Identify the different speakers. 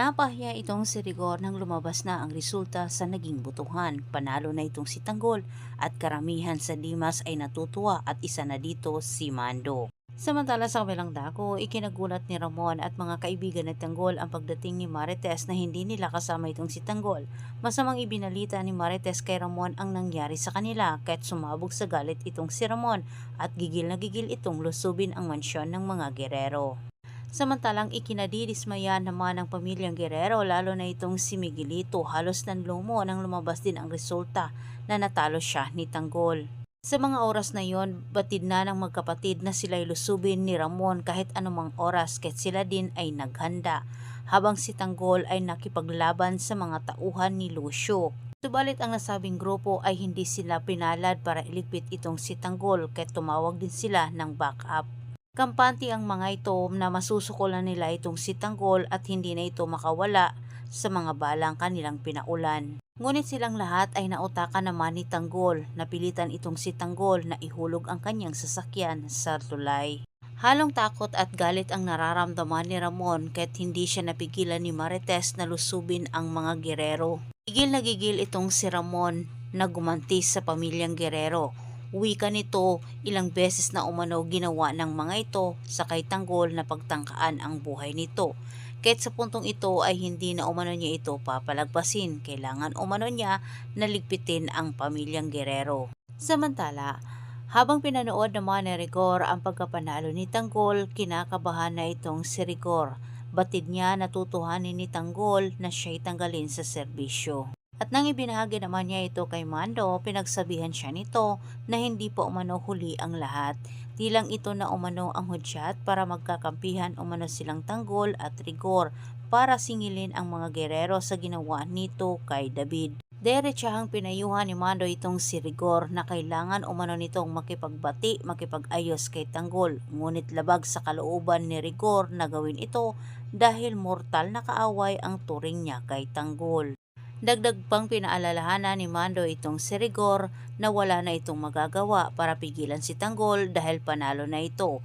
Speaker 1: Napahiya itong si Rigor nang lumabas na ang resulta sa naging butuhan. Panalo na itong si Tanggol at karamihan sa Dimas ay natutuwa at isa na dito si Mando. Samantala sa kabilang dako, ikinagulat ni Ramon at mga kaibigan ni Tanggol ang pagdating ni Marites na hindi nila kasama itong si Tanggol. Masamang ibinalita ni Marites kay Ramon ang nangyari sa kanila kahit sumabog sa galit itong si Ramon at gigil na gigil itong lusubin ang mansyon ng mga gerero. Samantalang ikinadidismaya naman ng pamilyang Guerrero lalo na itong si Miguelito halos nanlumo nang lumabas din ang resulta na natalo siya ni Tanggol. Sa mga oras na yon, batid na ng magkapatid na sila'y lusubin ni Ramon kahit anumang oras kahit sila din ay naghanda habang si Tanggol ay nakipaglaban sa mga tauhan ni Lucio. Subalit ang nasabing grupo ay hindi sila pinalad para iligpit itong si Tanggol kahit tumawag din sila ng backup. Kampante ang mga ito na masusukulan nila itong si Tanggol at hindi na ito makawala sa mga balang kanilang pinaulan. Ngunit silang lahat ay nautakan naman ni Tanggol. Napilitan itong si Tanggol na ihulog ang kanyang sasakyan sa tulay. Halong takot at galit ang nararamdaman ni Ramon kahit hindi siya napigilan ni Marites na lusubin ang mga gerero. Gigil na gigil itong si Ramon na gumantis sa pamilyang gerero Wika nito, ilang beses na umano ginawa ng mga ito sa kay Tanggol na pagtangkaan ang buhay nito. Kahit sa puntong ito ay hindi na umano niya ito papalagpasin, kailangan umano niya naligpitin ang pamilyang Guerrero. Samantala, habang pinanood naman ni Rigor ang pagkapanalo ni Tanggol, kinakabahan na itong si Rigor. Batid niya natutuhanin ni Tanggol na siya'y tanggalin sa serbisyo. At nang ibinahagi naman niya ito kay Mando, pinagsabihan siya nito na hindi po umano huli ang lahat. Tilang ito na umano ang hudyat para magkakampihan umano silang tanggol at rigor para singilin ang mga gerero sa ginawa nito kay David. Derechahang pinayuhan ni Mando itong si Rigor na kailangan umano nitong makipagbati, makipag-ayos kay Tanggol. Ngunit labag sa kalooban ni Rigor na gawin ito dahil mortal na kaaway ang turing niya kay Tanggol. Dagdag pang pinaalalahanan ni Mando itong si Rigor na wala na itong magagawa para pigilan si Tanggol dahil panalo na ito.